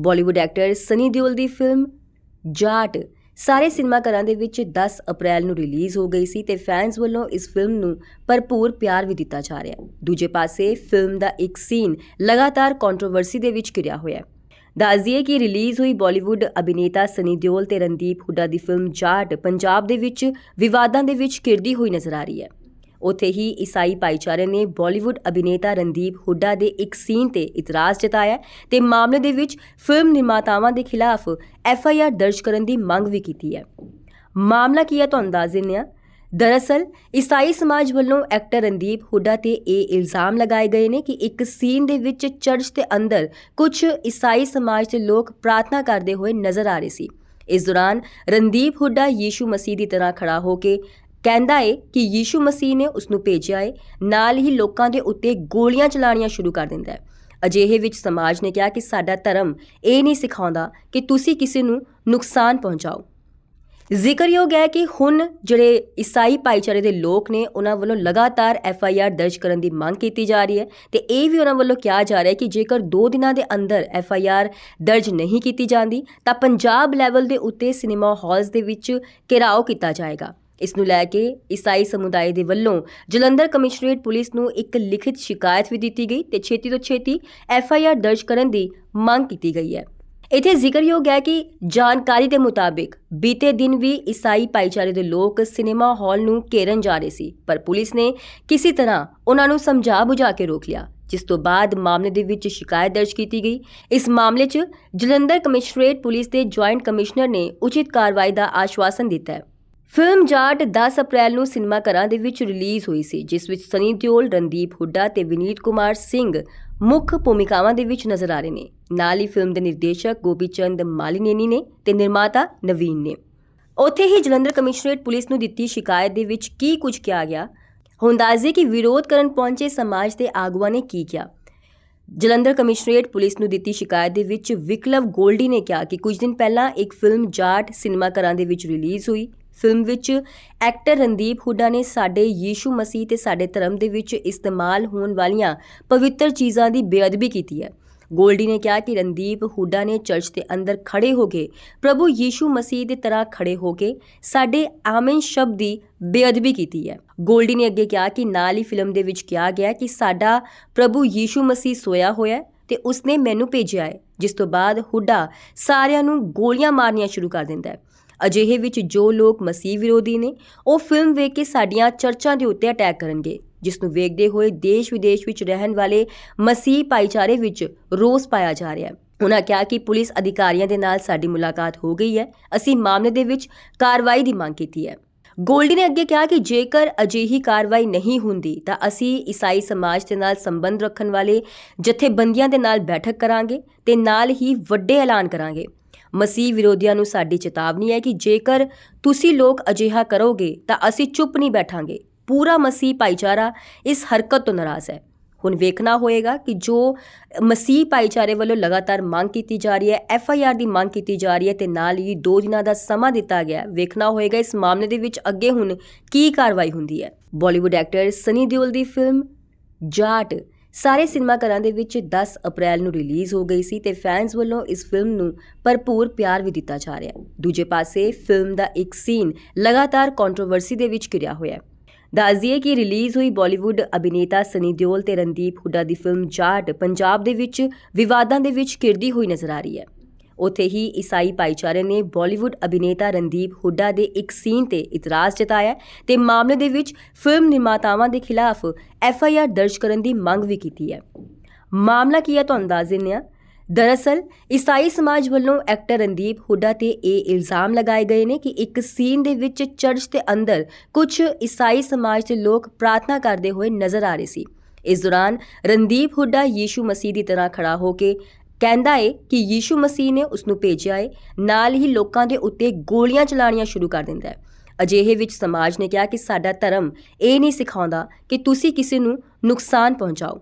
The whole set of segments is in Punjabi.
ਬਾਲੀਵੁੱਡ ਐਕਟਰ ਸਨੀ ਦਿਓਲ ਦੀ ਫਿਲਮ ਜਾਟ ਸਾਰੇ ਸਿਨੇਮਾ ਘਰਾਂ ਦੇ ਵਿੱਚ 10 ਅਪ੍ਰੈਲ ਨੂੰ ਰਿਲੀਜ਼ ਹੋ ਗਈ ਸੀ ਤੇ ਫੈਨਸ ਵੱਲੋਂ ਇਸ ਫਿਲਮ ਨੂੰ ਭਰਪੂਰ ਪਿਆਰ ਵੀ ਦਿੱਤਾ ਜਾ ਰਿਹਾ ਹੈ। ਦੂਜੇ ਪਾਸੇ, ਫਿਲਮ ਦਾ ਇੱਕ ਸੀਨ ਲਗਾਤਾਰ ਕੰਟਰੋਵਰਸੀ ਦੇ ਵਿੱਚ ਘਿਰਿਆ ਹੋਇਆ ਹੈ। ਦੱਸ ਦਈਏ ਕਿ ਰਿਲੀਜ਼ ਹੋਈ ਬਾਲੀਵੁੱਡ ਅਭਿਨੇਤਾ ਸਨੀ ਦਿਓਲ ਤੇ ਰਣਦੀਪ ਹੁੱਡਾ ਦੀ ਫਿਲਮ ਜਾਟ ਪੰਜਾਬ ਦੇ ਵਿੱਚ ਵਿਵਾਦਾਂ ਦੇ ਵਿੱਚ ਘਿਰਦੀ ਹੋਈ ਨਜ਼ਰ ਆ ਰਹੀ ਹੈ। ਉੱਥੇ ਹੀ ਈਸਾਈ ਭਾਈਚਾਰੇ ਨੇ ਬਾਲੀਵੁੱਡ ਅਭਿਨੇਤਾ ਰਣਦੀਪ ਹੁੱਡਾ ਦੇ ਇੱਕ ਸੀਨ ਤੇ ਇਤਰਾਜ਼ ਜਤਾਇਆ ਹੈ ਤੇ ਮਾਮਲੇ ਦੇ ਵਿੱਚ ਫਿਲਮ ਨਿਰਮਾਤਾਵਾਂ ਦੇ ਖਿਲਾਫ ਐਫ ਆਈ ਆਰ ਦਰਜ ਕਰਨ ਦੀ ਮੰਗ ਵੀ ਕੀਤੀ ਹੈ। ਮਾਮਲਾ ਕੀ ਹੈ ਤੁਹਾਨੂੰ ਦੱਸ ਦਿੰਦੇ ਹਾਂ। ਦਰਅਸਲ, ਈਸਾਈ ਸਮਾਜ ਵੱਲੋਂ ਐਕਟਰ ਰਣਦੀਪ ਹੁੱਡਾ ਤੇ ਇਹ ਇਲਜ਼ਾਮ ਲਗਾਏ ਗਏ ਨੇ ਕਿ ਇੱਕ ਸੀਨ ਦੇ ਵਿੱਚ ਚਰਚ ਦੇ ਅੰਦਰ ਕੁਝ ਈਸਾਈ ਸਮਾਜ ਦੇ ਲੋਕ ਪ੍ਰਾਰਥਨਾ ਕਰਦੇ ਹੋਏ ਨਜ਼ਰ ਆ ਰਹੇ ਸੀ। ਇਸ ਦੌਰਾਨ ਰਣਦੀਪ ਹੁੱਡਾ ਯੀਸ਼ੂ ਮਸੀਹ ਦੀ ਤਰ੍ਹਾਂ ਖੜਾ ਹੋ ਕੇ ਕਹਿੰਦਾ ਏ ਕਿ ਯੀਸ਼ੂ ਮਸੀਹ ਨੇ ਉਸ ਨੂੰ ਭੇਜਿਆ ਏ। ਨਾਲ ਹੀ ਲੋਕਾਂ ਦੇ ਉੱਤੇ ਗੋਲੀਆਂ ਚਲਾਣੀਆਂ ਸ਼ੁਰੂ ਕਰ ਦਿੰਦਾ ਹੈ। ਅਜਿਹੇ ਵਿੱਚ ਸਮਾਜ ਨੇ ਕਿਹਾ ਕਿ ਸਾਡਾ ਧਰਮ ਇਹ ਨਹੀਂ ਸਿਖਾਉਂਦਾ ਕਿ ਤੁਸੀਂ ਕਿਸੇ ਨੂੰ ਨੁਕਸਾਨ ਪਹੁੰਚਾਓ। ਜ਼ਿਕਰਯੋਗ ਹੈ ਕਿ ਹੁਣ ਜਿਹੜੇ ਈਸਾਈ ਭਾਈਚਾਰੇ ਦੇ ਲੋਕ ਨੇ, ਉਹਨਾਂ ਵੱਲੋਂ ਲਗਾਤਾਰ ਐਫ ਆਈ ਆਰ ਦਰਜ ਕਰਨ ਦੀ ਮੰਗ ਕੀਤੀ ਜਾ ਰਹੀ ਹੈ ਤੇ ਇਹ ਵੀ ਉਹਨਾਂ ਵੱਲੋਂ ਕਿਹਾ ਜਾ ਰਿਹਾ ਹੈ ਕਿ ਜੇਕਰ 2 ਦਿਨਾਂ ਦੇ ਅੰਦਰ ਐਫ ਆਈ ਆਰ ਦਰਜ ਨਹੀਂ ਕੀਤੀ ਜਾਂਦੀ, ਤਾਂ ਪੰਜਾਬ ਲੈਵਲ ਦੇ ਉੱਤੇ ਸਿਨੇਮਾ ਹਾਲਸ ਦੇ ਵਿੱਚ ਘਿਰਾਓ ਕੀਤਾ ਜਾਏਗਾ। ਇਸ ਨੂੰ ਲੈ ਕੇ ਈਸਾਈ ਸਮੁਦਾਇ ਦੇ ਵੱਲੋਂ ਜਲੰਧਰ ਕਮਿਸ਼ਨਰੇਟ ਪੁਲਿਸ ਨੂੰ ਇੱਕ ਲਿਖਿਤ ਸ਼ਿਕਾਇਤ ਵੀ ਦਿੱਤੀ ਗਈ ਤੇ ਛੇਤੀ ਤੋਂ ਛੇਤੀ ਐਫ ਆਈ ਆਰ ਦਰਜ ਕਰਨ ਦੀ ਮੰਗ ਕੀਤੀ ਗਈ ਹੈ। ਇਥੇ ਜ਼ਿਕਰਯੋਗ ਹੈ ਕਿ ਜਾਣਕਾਰੀ ਦੇ ਮੁਤਾਬਿਕ ਬੀਤੇ ਦਿਨ ਵੀ ਈਸਾਈ ਭਾਈਚਾਰੇ ਦੇ ਲੋਕ ਸਿਨੇਮਾ ਹਾਲ ਨੂੰ ਘੇਰਨ ਜਾ ਰਹੇ ਸੀ, ਪਰ ਪੁਲਿਸ ਨੇ ਕਿਸੇ ਤਰ੍ਹਾਂ ਉਹਨਾਂ ਨੂੰ ਸਮਝਾ ਬੁਝਾ ਕੇ ਰੋਕ ਲਿਆ, ਜਿਸ ਤੋਂ ਬਾਅਦ ਮਾਮਲੇ ਦੇ ਵਿੱਚ ਸ਼ਿਕਾਇਤ ਦਰਜ ਕੀਤੀ ਗਈ। ਇਸ ਮਾਮਲੇ 'ਚ ਜਲੰਧਰ ਕਮਿਸ਼ਨਰੇਟ ਪੁਲਿਸ ਦੇ ਜੁਆਇੰਟ ਕਮਿਸ਼ਨਰ ਨੇ ਉਚਿਤ ਕਾਰਵਾਈ ਦਾ ਆਸ਼ਵਾਸਨ ਦਿੱਤਾ ਹੈ। ਫਿਲਮ ਜਾਟ 10 ਅਪ੍ਰੈਲ ਨੂੰ ਸਿਨੇਮਾ ਘਰਾਂ ਦੇ ਵਿੱਚ ਰਿਲੀਜ਼ ਹੋਈ ਸੀ, ਜਿਸ ਵਿੱਚ ਸਨੀ ਦਿਓਲ, ਰਣਦੀਪ ਹੁੱਡਾ ਤੇ ਵਿਨੀਤ ਕੁਮਾਰ ਸਿੰਘ ਮੁੱਖ ਭੂਮਿਕਾਵਾਂ ਦੇ ਵਿੱਚ ਨਜ਼ਰ ਆ ਰਹੇ ਨੇ। ਨਾਲ ਹੀ ਫਿਲਮ ਦੇ ਨਿਰਦੇਸ਼ਕ ਗੋਪੀਚੰਦ ਮਾਲੀਨੇਨੀ ਨੇ ਤੇ ਨਿਰਮਾਤਾ ਨਵੀਨ ਨੇ। ਉੱਥੇ ਹੀ ਜਲੰਧਰ ਕਮਿਸ਼ਨਰੇਟ ਪੁਲਿਸ ਨੂੰ ਦਿੱਤੀ ਸ਼ਿਕਾਇਤ ਦੇ ਵਿੱਚ ਕੀ ਕੁਝ ਕਿਹਾ ਗਿਆ। ਹੁਣ ਦੱਸਦੇ ਕਿ ਵਿਰੋਧ ਕਰਨ ਪਹੁੰਚੇ ਸਮਾਜ ਦੇ ਆਗੂਆਂ ਨੇ ਕੀ ਕਿਹਾ। ਜਲੰਧਰ ਕਮਿਸ਼ਨਰੇਟ ਪੁਲਿਸ ਨੂੰ ਦਿੱਤੀ ਸ਼ਿਕਾਇਤ ਦੇ ਵਿੱਚ ਵਿਕਲਵ ਗੋਲਡੀ ਨੇ ਕਿਹਾ ਕਿ ਕੁਝ ਦਿਨ ਪਹਿਲਾਂ ਇੱਕ ਫਿਲਮ ਜਾਟ ਸਿਨੇਮਾ ਘਰਾਂ ਦੇ ਵਿੱਚ ਰਿਲੀਜ਼ ਹੋਈ। ਫਿਲਮ ਵਿੱਚ ਐਕਟਰ ਰਣਦੀਪ ਹੁੱਡਾ ਨੇ ਸਾਡੇ ਯੀਸ਼ੂ ਮਸੀਹ ਤੇ ਸਾਡੇ ਧਰਮ ਦੇ ਵਿੱਚ ਇਸਤੇਮਾਲ ਹੋਣ ਵਾਲੀਆਂ ਪਵਿੱਤਰ ਚੀਜ਼ਾਂ ਦੀ ਬੇਅਦਬੀ ਕੀਤੀ ਹੈ। ਗੋਲਡੀ ਨੇ ਕਿਹਾ ਕਿ ਰਣਦੀਪ ਹੁੱਡਾ ਨੇ ਚਰਚ ਦੇ ਅੰਦਰ ਖੜੇ ਹੋ ਕੇ ਪ੍ਰਭੂ ਯੀਸ਼ੂ ਮਸੀਹ ਦੇ ਤਰ੍ਹਾਂ ਖੜੇ ਹੋ ਕੇ ਸਾਡੇ ਆਮਨ ਸ਼ਬਦ ਦੀ ਬੇਅਦਬੀ ਕੀਤੀ ਹੈ। ਗੋਲਡੀ ਨੇ ਅੱਗੇ ਕਿਹਾ ਕਿ ਨਾਲ ਹੀ ਫਿਲਮ ਦੇ ਵਿੱਚ ਕਿਹਾ ਗਿਆ ਕਿ ਸਾਡਾ ਪ੍ਰਭੂ ਯੀਸ਼ੂ ਮਸੀਹ ਸੋਇਆ ਹੋਇਆ ਹੈ ਤੇ ਉਸਨੇ ਮੈਨੂੰ ਭੇਜਿਆ ਹੈ, ਜਿਸ ਤੋਂ ਬਾਅਦ ਹੁੱਡਾ ਸਾਰਿਆਂ ਨੂੰ ਗੋਲੀਆਂ ਮਾਰਨੀਆਂ ਸ਼ੁਰੂ ਕਰ ਦਿੰਦਾ ਹੈ। ਅਜਿਹੇ ਵਿੱਚ ਜੋ ਲੋਕ ਮਸੀਹ ਵਿਰੋਧੀ ਨੇ, ਉਹ ਫਿਲਮ ਵੇਖ ਕੇ ਸਾਡੀਆਂ ਚਰਚਾਂ ਦੇ ਉੱਤੇ ਅਟੈਕ ਕਰਨਗੇ ਜਿਸ ਨੂੰ ਵੇਖਦੇ ਹੋਏ ਦੇਸ਼ ਵਿਦੇਸ਼ ਵਿੱਚ ਰਹਿਣ ਵਾਲੇ ਮਸੀਹ ਭਾਈਚਾਰੇ ਵਿੱਚ ਰੋਸ ਪਾਇਆ ਜਾ ਰਿਹਾ ਹੈ। ਉਹਨਾਂ ਕਿਹਾ ਕਿ ਪੁਲਿਸ ਅਧਿਕਾਰੀਆਂ ਦੇ ਨਾਲ ਸਾਡੀ ਮੁਲਾਕਾਤ ਹੋ ਗਈ ਹੈ, ਅਸੀਂ ਮਾਮਲੇ ਦੇ ਵਿੱਚ ਕਾਰਵਾਈ ਦੀ ਮੰਗ ਕੀਤੀ ਹੈ। ਗੋਲਡੀ ਨੇ ਅੱਗੇ ਕਿਹਾ ਕਿ ਜੇਕਰ ਅਜਿਹੀ ਕਾਰਵਾਈ ਨਹੀਂ ਹੁੰਦੀ, ਤਾਂ ਅਸੀਂ ਈਸਾਈ ਸਮਾਜ ਦੇ ਨਾਲ ਸੰਬੰਧ ਰੱਖਣ ਵਾਲੇ ਜਥੇਬੰਦੀਆਂ ਦੇ ਨਾਲ ਬੈਠਕ ਕਰਾਂਗੇ ਤੇ ਨਾਲ ਹੀ ਵੱਡੇ ਐਲਾਨ ਕਰਾਂਗੇ। ਮਸੀਹ ਵਿਰੋਧੀਆਂ ਨੂੰ ਸਾਡੀ ਚੇਤਾਵਨੀ ਹੈ ਕਿ ਜੇਕਰ ਤੁਸੀਂ ਲੋਕ ਅਜਿਹਾ ਕਰੋਗੇ ਤਾਂ ਅਸੀਂ ਚੁੱਪ ਨਹੀਂ ਬੈਠਾਂਗੇ। ਪੂਰਾ ਮਸੀਹ ਭਾਈਚਾਰਾ ਇਸ ਹਰਕਤ ਤੋਂ ਨਾਰਾਜ਼ ਹੈ। ਹੁਣ ਵੇਖਣਾ ਹੋਏਗਾ ਕਿ ਜੋ ਮਸੀਹ ਭਾਈਚਾਰੇ ਵੱਲੋਂ ਲਗਾਤਾਰ ਮੰਗ ਕੀਤੀ ਜਾ ਰਹੀ ਹੈ, ਐਫ ਆਈ ਆਰ ਦੀ ਮੰਗ ਕੀਤੀ ਜਾ ਰਹੀ ਹੈ ਤੇ ਨਾਲ ਹੀ 2 ਦਿਨਾਂ ਦਾ ਸਮਾਂ ਦਿੱਤਾ ਗਿਆ ਵੇਖਣਾ ਹੋਏਗਾ ਇਸ ਮਾਮਲੇ ਦੇ ਵਿੱਚ ਅੱਗੇ ਹੁਣ ਕੀ ਕਾਰਵਾਈ ਹੁੰਦੀ ਹੈ। ਬਾਲੀਵੁੱਡ ਐਕਟਰ ਸਨੀ ਦਿਓਲ ਦੀ ਫਿਲਮ ਜਾਟ ਸਾਰੇ ਸਿਨੇਮਾ ਘਰਾਂ ਦੇ ਵਿੱਚ 10 ਅਪ੍ਰੈਲ ਨੂੰ ਰਿਲੀਜ਼ ਹੋ ਗਈ ਸੀ ਤੇ ਫੈਨਸ ਵੱਲੋਂ ਇਸ ਫਿਲਮ ਨੂੰ ਭਰਪੂਰ ਪਿਆਰ ਵੀ ਦਿੱਤਾ ਜਾ ਰਿਹਾ ਹੈ। ਦੂਜੇ ਪਾਸੇ ਫਿਲਮ ਦਾ ਇੱਕ ਸੀਨ ਲਗਾਤਾਰ ਕੰਟਰੋਵਰਸੀ ਦੇ ਵਿੱਚ ਘਿਰਿਆ ਹੋਇਆ ਹੈ। ਦੱਸ ਦਈਏ ਕਿ ਰਿਲੀਜ਼ ਹੋਈ ਬਾਲੀਵੁੱਡ ਅਭਿਨੇਤਾ ਸਨੀ ਦਿਓਲ ਤੇ ਰਣਦੀਪ ਹੁੱਡਾ ਦੀ ਫਿਲਮ ਜਾਟ ਪੰਜਾਬ ਦੇ ਵਿੱਚ ਵਿਵਾਦਾਂ ਦੇ ਵਿੱਚ ਘਿਰਦੀ ਹੋਈ ਨਜ਼ਰ ਆ ਰਹੀ ਹੈ। ਉੱਥੇ ਹੀ ਈਸਾਈ ਭਾਈਚਾਰੇ ਨੇ ਬਾਲੀਵੁੱਡ ਅਭਿਨੇਤਾ ਰਣਦੀਪ ਹੁੱਡਾ ਦੇ ਇੱਕ ਸੀਨ ਤੇ ਇਤਰਾਜ਼ ਜਤਾਇਆ ਹੈ ਤੇ ਮਾਮਲੇ ਦੇ ਵਿੱਚ ਫਿਲਮ ਨਿਰਮਾਤਾਵਾਂ ਦੇ ਖਿਲਾਫ ਐਫ ਆਈ ਆਰ ਦਰਜ ਕਰਨ ਦੀ ਮੰਗ ਵੀ ਕੀਤੀ ਹੈ। ਮਾਮਲਾ ਕੀ ਹੈ ਤੁਹਾਨੂੰ ਦੱਸ ਦਿੰਦੇ ਹਾਂ। ਦਰਅਸਲ, ਈਸਾਈ ਸਮਾਜ ਵੱਲੋਂ ਐਕਟਰ ਰਣਦੀਪ ਹੁੱਡਾ ਤੇ ਇਹ ਇਲਜ਼ਾਮ ਲਗਾਏ ਗਏ ਨੇ ਕਿ ਇੱਕ ਸੀਨ ਦੇ ਵਿੱਚ ਚਰਚ ਦੇ ਅੰਦਰ ਕੁਝ ਈਸਾਈ ਸਮਾਜ ਦੇ ਲੋਕ ਪ੍ਰਾਰਥਨਾ ਕਰਦੇ ਹੋਏ ਨਜ਼ਰ ਆ ਰਹੇ ਸੀ। ਇਸ ਦੌਰਾਨ ਰਣਦੀਪ ਹੁੱਡਾ ਯੀਸ਼ੂ ਮਸੀਹ ਦੀ ਤਰ੍ਹਾਂ ਖੜਾ ਹੋ ਕੇ ਕਹਿੰਦਾ ਏ ਕਿ ਯੀਸ਼ੂ ਮਸੀਹ ਨੇ ਉਸ ਨੂੰ ਭੇਜਿਆ ਏ। ਨਾਲ ਹੀ ਲੋਕਾਂ ਦੇ ਉੱਤੇ ਗੋਲੀਆਂ ਚਲਾਣੀਆਂ ਸ਼ੁਰੂ ਕਰ ਦਿੰਦਾ ਹੈ ਅਜਿਹੇ ਵਿੱਚ ਸਮਾਜ ਨੇ ਕਿਹਾ ਕਿ ਸਾਡਾ ਧਰਮ ਇਹ ਨਹੀਂ ਸਿਖਾਉਂਦਾ ਕਿ ਤੁਸੀਂ ਕਿਸੇ ਨੂੰ ਨੁਕਸਾਨ ਪਹੁੰਚਾਓ।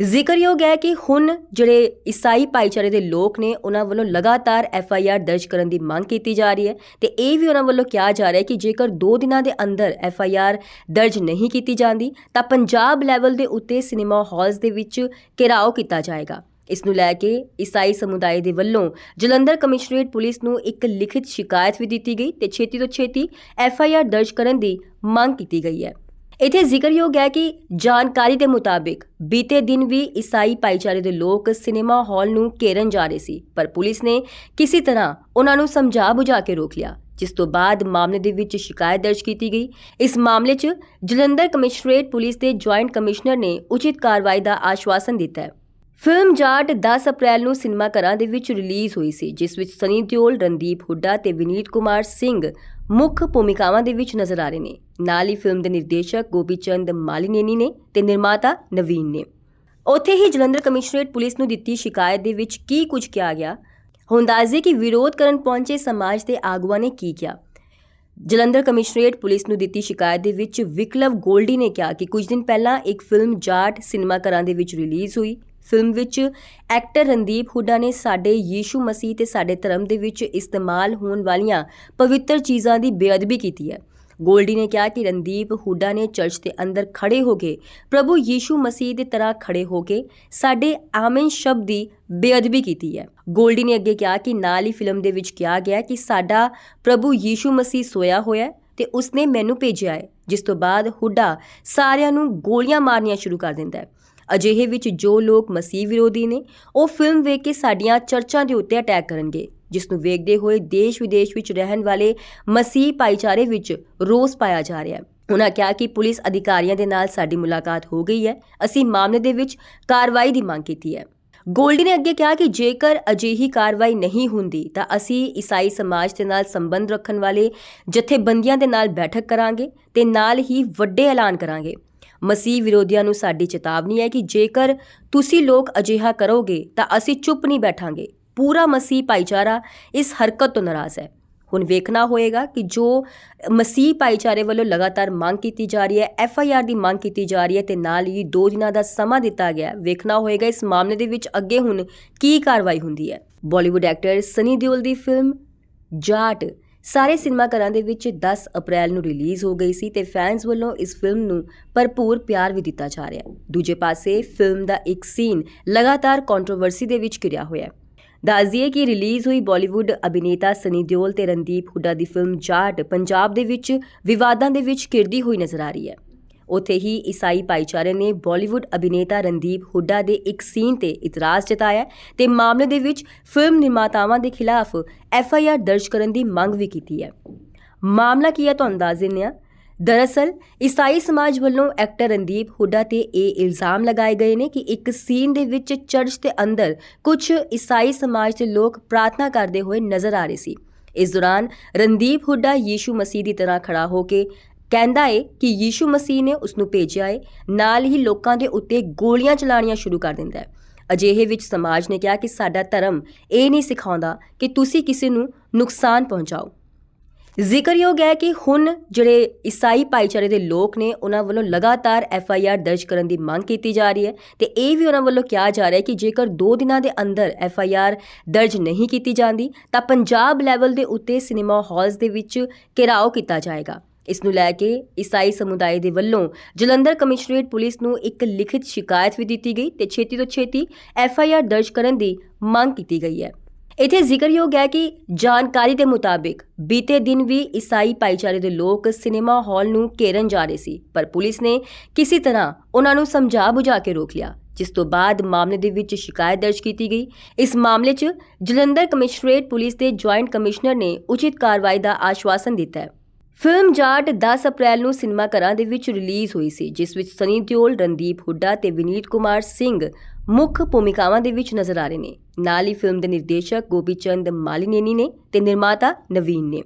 ਜ਼ਿਕਰਯੋਗ ਹੈ ਕਿ ਹੁਣ ਜਿਹੜੇ ਈਸਾਈ ਭਾਈਚਾਰੇ ਦੇ ਲੋਕ ਨੇ, ਉਹਨਾਂ ਵੱਲੋਂ ਲਗਾਤਾਰ ਐਫ ਆਈ ਆਰ ਦਰਜ ਕਰਨ ਦੀ ਮੰਗ ਕੀਤੀ ਜਾ ਰਹੀ ਹੈ ਤੇ ਇਹ ਵੀ ਉਹਨਾਂ ਵੱਲੋਂ ਕਿਹਾ ਜਾ ਰਿਹਾ ਹੈ ਕਿ ਜੇਕਰ 2 ਦਿਨਾਂ ਦੇ ਅੰਦਰ ਐਫ ਆਈ ਆਰ ਦਰਜ ਨਹੀਂ ਕੀਤੀ ਜਾਂਦੀ, ਤਾਂ ਪੰਜਾਬ ਲੈਵਲ ਦੇ ਉੱਤੇ ਸਿਨੇਮਾ ਹਾਲਸ ਦੇ ਵਿੱਚ ਘਿਰਾਓ ਕੀਤਾ ਜਾਏਗਾ। ਇਸ ਨੂੰ ਲੈ ਕੇ ਈਸਾਈ ਸਮੁਦਾਇ ਦੇ ਵੱਲੋਂ ਜਲੰਧਰ ਕਮਿਸ਼ਨਰੇਟ ਪੁਲਿਸ ਨੂੰ ਇੱਕ ਲਿਖਿਤ ਸ਼ਿਕਾਇਤ ਵੀ ਦਿੱਤੀ ਗਈ ਤੇ ਛੇਤੀ ਤੋਂ ਛੇਤੀ ਐਫ ਆਈ ਆਰ ਦਰਜ ਕਰਨ ਦੀ ਮੰਗ ਕੀਤੀ ਗਈ ਹੈ। ਇੱਥੇ ਜ਼ਿਕਰਯੋਗ ਹੈ ਕਿ ਜਾਣਕਾਰੀ ਦੇ ਮੁਤਾਬਿਕ ਬੀਤੇ ਦਿਨ ਵੀ ਈਸਾਈ ਭਾਈਚਾਰੇ ਦੇ ਲੋਕ ਸਿਨੇਮਾ ਹਾਲ ਨੂੰ ਘੇਰਨ ਜਾ ਰਹੇ ਸੀ, ਪਰ ਪੁਲਿਸ ਨੇ ਕਿਸੇ ਤਰ੍ਹਾਂ ਉਹਨਾਂ ਨੂੰ ਸਮਝਾ ਬੁਝਾ ਕੇ ਰੋਕ ਲਿਆ, ਜਿਸ ਤੋਂ ਬਾਅਦ ਮਾਮਲੇ ਦੇ ਵਿੱਚ ਸ਼ਿਕਾਇਤ ਦਰਜ ਕੀਤੀ ਗਈ। ਇਸ ਮਾਮਲੇ 'ਚ ਜਲੰਧਰ ਕਮਿਸ਼ਨਰੇਟ ਪੁਲਿਸ ਦੇ ਜੁਆਇੰਟ ਕਮਿਸ਼ਨਰ ਨੇ ਉਚਿਤ ਕਾਰਵਾਈ ਦਾ ਆਸ਼ਵਾਸਨ ਦਿੱਤਾ ਹੈ। ਫਿਲਮ ਜਾਟ 10 ਅਪ੍ਰੈਲ ਨੂੰ ਸਿਨੇਮਾ ਘਰਾਂ ਦੇ ਵਿੱਚ ਰਿਲੀਜ਼ ਹੋਈ ਸੀ ਜਿਸ ਵਿੱਚ ਸਨੀ ਦਿਓਲ, ਰਣਦੀਪ ਹੁੱਡਾ ਤੇ ਵਿਨੀਤ ਕੁਮਾਰ ਸਿੰਘ ਮੁੱਖ ਭੂਮਿਕਾਵਾਂ ਦੇ ਵਿੱਚ ਨਜ਼ਰ ਆ ਰਹੇ ਨੇ। ਨਾਲ ਹੀ ਫਿਲਮ ਦੇ ਨਿਰਦੇਸ਼ਕ ਗੋਪੀਚੰਦ ਮਾਲੀਨੇਨੀ ਨੇ ਤੇ ਨਿਰਮਾਤਾ ਨਵੀਨ ਨੇ। ਉੱਥੇ ਹੀ ਜਲੰਧਰ ਕਮਿਸ਼ਨਰੇਟ ਪੁਲਿਸ ਨੂੰ ਦਿੱਤੀ ਸ਼ਿਕਾਇਤ ਦੇ ਵਿੱਚ ਕੀ ਕੁਝ ਕਿਹਾ ਗਿਆ। ਹੁਣ ਦੱਸਦੇ ਕਿ ਵਿਰੋਧ ਕਰਨ ਪਹੁੰਚੇ ਸਮਾਜ ਦੇ ਆਗੂਆਂ ਨੇ ਕੀ ਕਿਹਾ। ਜਲੰਧਰ ਕਮਿਸ਼ਨਰੇਟ ਪੁਲਿਸ ਨੂੰ ਦਿੱਤੀ ਸ਼ਿਕਾਇਤ ਦੇ ਵਿੱਚ ਵਿਕਲਵ ਗੋਲਡੀ ਨੇ ਕਿਹਾ ਕਿ ਕੁਝ ਦਿਨ ਪਹਿਲਾਂ ਇੱਕ ਫਿਲਮ ਜਾਟ ਸਿਨੇਮਾ ਘਰਾਂ ਦੇ ਵਿੱਚ ਰਿਲੀਜ਼ ਹੋਈ। ਫਿਲਮ ਵਿੱਚ ਐਕਟਰ ਰਣਦੀਪ ਹੁੱਡਾ ਨੇ ਸਾਡੇ ਯੀਸ਼ੂ ਮਸੀਹ ਤੇ ਸਾਡੇ ਧਰਮ ਦੇ ਵਿੱਚ ਇਸਤੇਮਾਲ ਹੋਣ ਵਾਲੀਆਂ ਪਵਿੱਤਰ ਚੀਜ਼ਾਂ ਦੀ ਬੇਅਦਬੀ ਕੀਤੀ ਹੈ। ਗੋਲਡੀ ਨੇ ਕਿਹਾ ਕਿ ਰਣਦੀਪ ਹੁੱਡਾ ਨੇ ਚਰਚ ਦੇ ਅੰਦਰ ਖੜੇ ਹੋ ਕੇ ਪ੍ਰਭੂ ਯੀਸ਼ੂ ਮਸੀਹ ਦੀ ਤਰ੍ਹਾਂ ਖੜੇ ਹੋ ਕੇ ਸਾਡੇ ਆਮਨ ਸ਼ਬਦ ਦੀ ਬੇਅਦਬੀ ਕੀਤੀ ਹੈ। ਗੋਲਡੀ ਨੇ ਅੱਗੇ ਕਿਹਾ ਕਿ ਨਾਲ ਹੀ ਫਿਲਮ ਦੇ ਵਿੱਚ ਕਿਹਾ ਗਿਆ ਕਿ ਸਾਡਾ ਪ੍ਰਭੂ ਯੀਸ਼ੂ ਮਸੀਹ ਸੋਇਆ ਹੋਇਆ ਹੈ ਤੇ ਉਸਨੇ ਮੈਨੂੰ ਭੇਜਿਆ ਹੈ, ਜਿਸ ਤੋਂ ਬਾਅਦ ਹੁੱਡਾ ਸਾਰਿਆਂ ਨੂੰ ਗੋਲੀਆਂ ਮਾਰਨੀਆਂ ਸ਼ੁਰੂ ਕਰ ਦਿੰਦਾ ਹੈ। ਅਜਿਹੇ ਵਿੱਚ ਜੋ ਲੋਕ ਮਸੀਹ ਵਿਰੋਧੀ ਨੇ, ਉਹ ਫਿਲਮ ਵੇਖ ਕੇ ਸਾਡੀਆਂ ਚਰਚਾਂ ਦੇ ਉੱਤੇ ਅਟੈਕ ਕਰਨਗੇ ਜਿਸ ਨੂੰ ਵੇਖਦੇ ਹੋਏ ਦੇਸ਼ ਵਿਦੇਸ਼ ਵਿੱਚ ਰਹਿਣ ਵਾਲੇ ਮਸੀਹ ਭਾਈਚਾਰੇ ਵਿੱਚ ਰੋਸ ਪਾਇਆ ਜਾ ਰਿਹਾ ਹੈ। ਉਹਨਾਂ ਕਿਹਾ ਕਿ ਪੁਲਿਸ ਅਧਿਕਾਰੀਆਂ ਦੇ ਨਾਲ ਸਾਡੀ ਮੁਲਾਕਾਤ ਹੋ ਗਈ ਹੈ, ਅਸੀਂ ਮਾਮਲੇ ਦੇ ਵਿੱਚ ਕਾਰਵਾਈ ਦੀ ਮੰਗ ਕੀਤੀ ਹੈ। ਗੋਲਡੀ ਨੇ ਅੱਗੇ ਕਿਹਾ ਕਿ ਜੇਕਰ ਅਜਿਹੀ ਕਾਰਵਾਈ ਨਹੀਂ ਹੁੰਦੀ, ਤਾਂ ਅਸੀਂ ਈਸਾਈ ਸਮਾਜ ਦੇ ਨਾਲ ਸੰਬੰਧ ਰੱਖਣ ਵਾਲੇ ਜਥੇਬੰਦੀਆਂ ਦੇ ਨਾਲ ਬੈਠਕ ਕਰਾਂਗੇ ਤੇ ਨਾਲ ਹੀ ਵੱਡੇ ਐਲਾਨ ਕਰਾਂਗੇ। ਮਸੀਹ ਵਿਰੋਧੀਆਂ ਨੂੰ ਸਾਡੀ ਚੇਤਾਵਨੀ ਹੈ ਕਿ ਜੇਕਰ ਤੁਸੀਂ ਲੋਕ ਅਜਿਹਾ ਕਰੋਗੇ ਤਾਂ ਅਸੀਂ ਚੁੱਪ ਨਹੀਂ ਬੈਠਾਂਗੇ। ਪੂਰਾ ਮਸੀਹ ਭਾਈਚਾਰਾ ਇਸ ਹਰਕਤ ਤੋਂ ਨਾਰਾਜ਼ ਹੈ। ਹੁਣ ਵੇਖਣਾ ਹੋਏਗਾ ਕਿ ਜੋ ਮਸੀਹ ਭਾਈਚਾਰੇ ਵੱਲੋਂ ਲਗਾਤਾਰ ਮੰਗ ਕੀਤੀ ਜਾ ਰਹੀ ਹੈ, ਐਫ ਆਈ ਆਰ ਦੀ ਮੰਗ ਕੀਤੀ ਜਾ ਰਹੀ ਹੈ ਤੇ ਨਾਲ ਹੀ 2 ਦਿਨਾਂ ਦਾ ਸਮਾਂ ਦਿੱਤਾ ਗਿਆ ਵੇਖਣਾ ਹੋਏਗਾ ਇਸ ਮਾਮਲੇ ਦੇ ਵਿੱਚ ਅੱਗੇ ਹੁਣ ਕੀ ਕਾਰਵਾਈ ਹੁੰਦੀ ਹੈ। ਬਾਲੀਵੁੱਡ ਐਕਟਰ ਸਨੀ ਦਿਓਲ ਦੀ ਫਿਲਮ ਜਾਟ ਸਾਰੇ ਸਿਨੇਮਾ ਘਰਾਂ ਦੇ ਵਿੱਚ 10 ਅਪ੍ਰੈਲ ਨੂੰ ਰਿਲੀਜ਼ ਹੋ ਗਈ ਸੀ ਤੇ ਫੈਨਸ ਵੱਲੋਂ ਇਸ ਫਿਲਮ ਨੂੰ ਭਰਪੂਰ ਪਿਆਰ ਵੀ ਦਿੱਤਾ ਜਾ ਰਿਹਾ ਹੈ। ਦੂਜੇ ਪਾਸੇ ਫਿਲਮ ਦਾ ਇੱਕ ਸੀਨ ਲਗਾਤਾਰ ਕੰਟਰੋਵਰਸੀ ਦੇ ਵਿੱਚ ਘਿਰਿਆ ਹੋਇਆ ਹੈ। ਦੱਸ ਦਈਏ ਕਿ ਰਿਲੀਜ਼ ਹੋਈ ਬਾਲੀਵੁੱਡ ਅਭਿਨੇਤਾ ਸਨੀ ਦਿਓਲ ਤੇ ਰਣਦੀਪ ਹੁੱਡਾ ਦੀ ਫਿਲਮ ਜਾਟ ਪੰਜਾਬ ਦੇ ਵਿੱਚ ਵਿਵਾਦਾਂ ਦੇ ਵਿੱਚ ਘਿਰਦੀ ਹੋਈ ਨਜ਼ਰ ਆ ਰਹੀ ਹੈ। ਉੱਥੇ ਹੀ ਈਸਾਈ ਭਾਈਚਾਰੇ ਨੇ ਬਾਲੀਵੁੱਡ ਅਭਿਨੇਤਾ ਰਣਦੀਪ ਹੁੱਡਾ ਦੇ ਇੱਕ ਸੀਨ ਤੇ ਇਤਰਾਜ਼ ਜਤਾਇਆ ਤੇ ਮਾਮਲੇ ਦੇ ਵਿੱਚ ਫਿਲਮ ਨਿਰਮਾਤਾਵਾਂ ਦੇ ਖਿਲਾਫ ਐਫ ਆਈ ਆਰ ਦਰਜ ਕਰਨ ਦੀ ਮੰਗ ਵੀ ਕੀਤੀ ਹੈ। ਮਾਮਲਾ ਕੀ ਹੈ ਤੁਹਾਨੂੰ ਦੱਸ ਦਿੰਦੇ ਹਾਂ। ਦਰਅਸਲ, ਈਸਾਈ ਸਮਾਜ ਵੱਲੋਂ ਐਕਟਰ ਰਣਦੀਪ ਹੁੱਡਾ ਤੇ ਇਹ ਇਲਜ਼ਾਮ ਲਗਾਏ ਗਏ ਨੇ ਕਿ ਇੱਕ ਸੀਨ ਦੇ ਵਿੱਚ ਚਰਚ ਦੇ ਅੰਦਰ ਕੁਝ ਈਸਾਈ ਸਮਾਜ ਦੇ ਲੋਕ ਪ੍ਰਾਰਥਨਾ ਕਰਦੇ ਹੋਏ ਨਜ਼ਰ ਆ ਰਹੇ ਸੀ। ਇਸ ਦੌਰਾਨ ਰਣਦੀਪ ਹੁੱਡਾ ਯੀਸ਼ੂ ਮਸੀਹ ਦੀ ਤਰ੍ਹਾਂ ਖੜਾ ਹੋ ਕੇ ਕਹਿੰਦਾ ਏ ਕਿ ਯੀਸ਼ੂ ਮਸੀਹ ਨੇ ਉਸ ਨੂੰ ਭੇਜਿਆ ਏ। ਨਾਲ ਹੀ ਲੋਕਾਂ ਦੇ ਉੱਤੇ ਗੋਲੀਆਂ ਚਲਾਣੀਆਂ ਸ਼ੁਰੂ ਕਰ ਦਿੰਦਾ ਹੈ ਅਜਿਹੇ ਵਿੱਚ ਸਮਾਜ ਨੇ ਕਿਹਾ ਕਿ ਸਾਡਾ ਧਰਮ ਇਹ ਨਹੀਂ ਸਿਖਾਉਂਦਾ ਕਿ ਤੁਸੀਂ ਕਿਸੇ ਨੂੰ ਨੁਕਸਾਨ ਪਹੁੰਚਾਓ। ਜ਼ਿਕਰਯੋਗ ਹੈ ਕਿ ਹੁਣ ਜਿਹੜੇ ਈਸਾਈ ਭਾਈਚਾਰੇ ਦੇ ਲੋਕ ਨੇ, ਉਹਨਾਂ ਵੱਲੋਂ ਲਗਾਤਾਰ ਐਫ ਆਈ ਆਰ ਦਰਜ ਕਰਨ ਦੀ ਮੰਗ ਕੀਤੀ ਜਾ ਰਹੀ ਹੈ ਤੇ ਇਹ ਵੀ ਉਹਨਾਂ ਵੱਲੋਂ ਕਿਹਾ ਜਾ ਰਿਹਾ ਹੈ ਕਿ ਜੇਕਰ 2 ਦਿਨਾਂ ਦੇ ਅੰਦਰ ਐਫ ਆਈ ਆਰ ਦਰਜ ਨਹੀਂ ਕੀਤੀ ਜਾਂਦੀ, ਤਾਂ ਪੰਜਾਬ ਲੈਵਲ ਦੇ ਉੱਤੇ ਸਿਨੇਮਾ ਹਾਲਸ ਦੇ ਵਿੱਚ ਘਿਰਾਓ ਕੀਤਾ ਜਾਏਗਾ। ਇਸ ਨੂੰ ਲੈ ਕੇ ਈਸਾਈ ਸਮੁਦਾਇ ਦੇ ਵੱਲੋਂ ਜਲੰਧਰ ਕਮਿਸ਼ਨਰੇਟ ਪੁਲਿਸ ਨੂੰ ਇੱਕ ਲਿਖਿਤ ਸ਼ਿਕਾਇਤ ਵੀ ਦਿੱਤੀ ਗਈ ਤੇ ਛੇਤੀ ਤੋਂ ਛੇਤੀ ਐਫ ਆਈ ਆਰ ਦਰਜ ਕਰਨ ਦੀ ਮੰਗ ਕੀਤੀ ਗਈ ਹੈ। ਇੱਥੇ ਜ਼ਿਕਰਯੋਗ ਹੈ ਕਿ ਜਾਣਕਾਰੀ ਦੇ ਮੁਤਾਬਿਕ ਬੀਤੇ ਦਿਨ ਵੀ ਈਸਾਈ ਭਾਈਚਾਰੇ ਦੇ ਲੋਕ ਸਿਨੇਮਾ ਹਾਲ ਨੂੰ ਘੇਰਨ ਜਾ ਰਹੇ ਸੀ, ਪਰ ਪੁਲਿਸ ਨੇ ਕਿਸੇ ਤਰ੍ਹਾਂ ਉਹਨਾਂ ਨੂੰ ਸਮਝਾ ਬੁਝਾ ਕੇ ਰੋਕ ਲਿਆ, ਜਿਸ ਤੋਂ ਬਾਅਦ ਮਾਮਲੇ ਦੇ ਵਿੱਚ ਸ਼ਿਕਾਇਤ ਦਰਜ ਕੀਤੀ ਗਈ। ਇਸ ਮਾਮਲੇ 'ਚ ਜਲੰਧਰ ਕਮਿਸ਼ਨਰੇਟ ਪੁਲਿਸ ਦੇ ਜੁਆਇੰਟ ਕਮਿਸ਼ਨਰ ਨੇ ਉਚਿਤ ਕਾਰਵਾਈ ਦਾ ਆਸ਼ਵਾਸਨ ਦਿੱਤਾ ਹੈ। ਫਿਲਮ ਜਾਟ 10 ਅਪ੍ਰੈਲ ਨੂੰ ਸਿਨੇਮਾ ਘਰਾਂ ਦੇ ਵਿੱਚ ਰਿਲੀਜ਼ ਹੋਈ ਸੀ ਜਿਸ ਵਿੱਚ ਸਨੀ ਦਿਓਲ, ਰਣਦੀਪ ਹੁੱਡਾ ਤੇ ਵਿਨੀਤ ਕੁਮਾਰ ਸਿੰਘ ਮੁੱਖ ਭੂਮਿਕਾਵਾਂ ਦੇ ਵਿੱਚ ਨਜ਼ਰ ਆ ਰਹੇ ਨੇ। ਨਾਲ ਹੀ ਫਿਲਮ ਦੇ ਨਿਰਦੇਸ਼ਕ ਗੋਪੀਚੰਦ ਮਾਲੀਨੇਨੀ ਨੇ ਤੇ ਨਿਰਮਾਤਾ ਨਵੀਨ ਨੇ।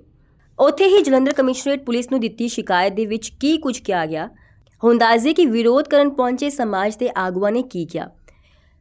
ਉੱਥੇ ਹੀ ਜਲੰਧਰ ਕਮਿਸ਼ਨਰੇਟ ਪੁਲਿਸ ਨੂੰ ਦਿੱਤੀ ਸ਼ਿਕਾਇਤ ਦੇ ਵਿੱਚ ਕੀ ਕੁਝ ਕਿਹਾ ਗਿਆ। ਹੁਣ ਦੱਸਦੇ ਕਿ ਵਿਰੋਧ ਕਰਨ ਪਹੁੰਚੇ ਸਮਾਜ ਦੇ ਆਗੂਆਂ ਨੇ ਕੀ ਕਿਹਾ।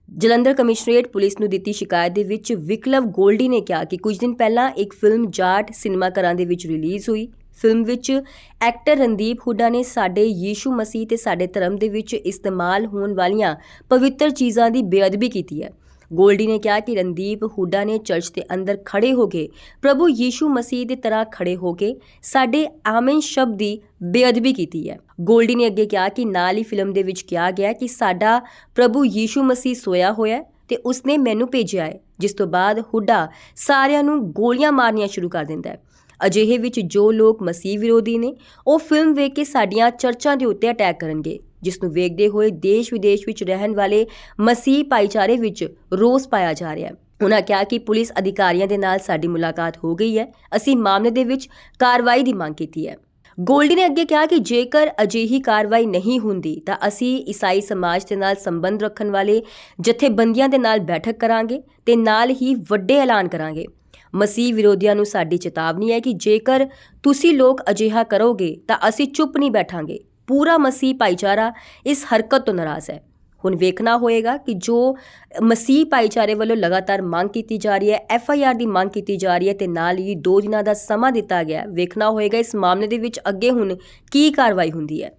ਜਲੰਧਰ ਕਮਿਸ਼ਨਰੇਟ ਪੁਲਿਸ ਨੂੰ ਦਿੱਤੀ ਸ਼ਿਕਾਇਤ ਦੇ ਵਿੱਚ ਵਿਕਲਵ ਗੋਲਡੀ ਨੇ ਕਿਹਾ ਕਿ ਕੁਝ ਦਿਨ ਪਹਿਲਾਂ ਇੱਕ ਫਿਲਮ ਜਾਟ ਸਿਨੇਮਾ ਘਰਾਂ ਦੇ ਵਿੱਚ ਰਿਲੀਜ਼ ਹੋਈ। ਫਿਲਮ ਵਿੱਚ ਐਕਟਰ ਰਣਦੀਪ ਹੁੱਡਾ ਨੇ ਸਾਡੇ ਯੀਸ਼ੂ ਮਸੀਹ ਤੇ ਸਾਡੇ ਧਰਮ ਦੇ ਵਿੱਚ ਇਸਤੇਮਾਲ ਹੋਣ ਵਾਲੀਆਂ ਪਵਿੱਤਰ ਚੀਜ਼ਾਂ ਦੀ ਬੇਅਦਬੀ ਕੀਤੀ ਹੈ। ਗੋਲਡੀ ਨੇ ਕਿਹਾ ਕਿ ਰਣਦੀਪ ਹੁੱਡਾ ਨੇ ਚਰਚ ਦੇ ਅੰਦਰ ਖੜੇ ਹੋ ਕੇ ਪ੍ਰਭੂ ਯੀਸ਼ੂ ਮਸੀਹ ਦੀ ਤਰ੍ਹਾਂ ਖੜੇ ਹੋ ਕੇ ਸਾਡੇ ਆਮਨ ਸ਼ਬਦ ਦੀ ਬੇਅਦਬੀ ਕੀਤੀ ਹੈ। ਗੋਲਡੀ ਨੇ ਅੱਗੇ ਕਿਹਾ ਕਿ ਨਾਲ ਹੀ ਫਿਲਮ ਦੇ ਵਿੱਚ ਕਿਹਾ ਗਿਆ ਕਿ ਸਾਡਾ ਪ੍ਰਭੂ ਯੀਸ਼ੂ ਮਸੀਹ ਸੋਇਆ ਹੋਇਆ ਹੈ ਤੇ ਉਸਨੇ ਮੈਨੂੰ ਭੇਜਿਆ ਹੈ, ਜਿਸ ਤੋਂ ਬਾਅਦ ਹੁੱਡਾ ਸਾਰਿਆਂ ਨੂੰ ਗੋਲੀਆਂ ਮਾਰਨੀਆਂ ਸ਼ੁਰੂ ਕਰ ਦਿੰਦਾ ਹੈ। ਅਜਿਹੇ ਵਿੱਚ ਜੋ ਲੋਕ ਮਸੀਹ ਵਿਰੋਧੀ ਨੇ, ਉਹ ਫਿਲਮ ਵੇਖ ਕੇ ਸਾਡੀਆਂ ਚਰਚਾਂ ਦੇ ਉੱਤੇ ਅਟੈਕ ਕਰਨਗੇ, ਜਿਸ ਨੂੰ ਵੇਖਦੇ ਹੋਏ ਦੇਸ਼ ਵਿਦੇਸ਼ ਵਿੱਚ ਰਹਿਣ ਵਾਲੇ ਮਸੀਹ ਭਾਈਚਾਰੇ ਵਿੱਚ ਰੋਸ ਪਾਇਆ ਜਾ ਰਿਹਾ ਹੈ। ਉਨ੍ਹਾਂ ਕਿਹਾ ਕਿ ਪੁਲਿਸ ਅਧਿਕਾਰੀਆਂ ਦੇ ਨਾਲ ਸਾਡੀ ਮੁਲਾਕਾਤ ਹੋ ਗਈ ਹੈ। ਅਸੀਂ ਮਾਮਲੇ ਦੇ ਵਿੱਚ ਕਾਰਵਾਈ ਦੀ ਮੰਗ ਕੀਤੀ ਹੈ। ਗੋਲਡੀ ਨੇ ਅੱਗੇ ਕਿਹਾ ਕਿ ਜੇਕਰ ਅਜਿਹੀ ਕਾਰਵਾਈ ਨਹੀਂ ਹੁੰਦੀ, ਤਾਂ ਅਸੀਂ ਈਸਾਈ ਸਮਾਜ ਦੇ ਨਾਲ ਸੰਬੰਧ ਰੱਖਣ ਵਾਲੇ ਜਥੇਬੰਦੀਆਂ ਦੇ ਨਾਲ ਬੈਠਕ ਕਰਾਂਗੇ ਤੇ ਨਾਲ ਹੀ ਵੱਡੇ ਐਲਾਨ ਕਰਾਂਗੇ। ਮਸੀਹ ਵਿਰੋਧੀਆਂ ਨੂੰ ਸਾਡੀ ਚੇਤਾਵਨੀ ਹੈ ਕਿ ਜੇਕਰ ਤੁਸੀਂ ਲੋਕ ਅਜਿਹਾ ਕਰੋਗੇ ਤਾਂ ਅਸੀਂ ਚੁੱਪ ਨਹੀਂ ਬੈਠਾਂਗੇ। ਪੂਰਾ ਮਸੀਹ ਭਾਈਚਾਰਾ ਇਸ ਹਰਕਤ ਤੋਂ ਨਾਰਾਜ਼ ਹੈ। ਹੁਣ ਵੇਖਣਾ ਹੋਏਗਾ ਕਿ ਜੋ ਮਸੀਹ ਭਾਈਚਾਰੇ ਵੱਲੋਂ ਲਗਾਤਾਰ ਮੰਗ ਕੀਤੀ ਜਾ ਰਹੀ ਹੈ, ਐਫ ਆਈ ਆਰ ਦੀ ਮੰਗ ਕੀਤੀ ਜਾ ਰਹੀ ਹੈ ਤੇ ਨਾਲ ਹੀ 2 ਦਿਨਾਂ ਦਾ ਸਮਾਂ ਦਿੱਤਾ ਗਿਆ ਵੇਖਣਾ ਹੋਏਗਾ ਇਸ ਮਾਮਲੇ ਦੇ ਵਿੱਚ ਅੱਗੇ ਹੁਣ ਕੀ ਕਾਰਵਾਈ ਹੁੰਦੀ ਹੈ।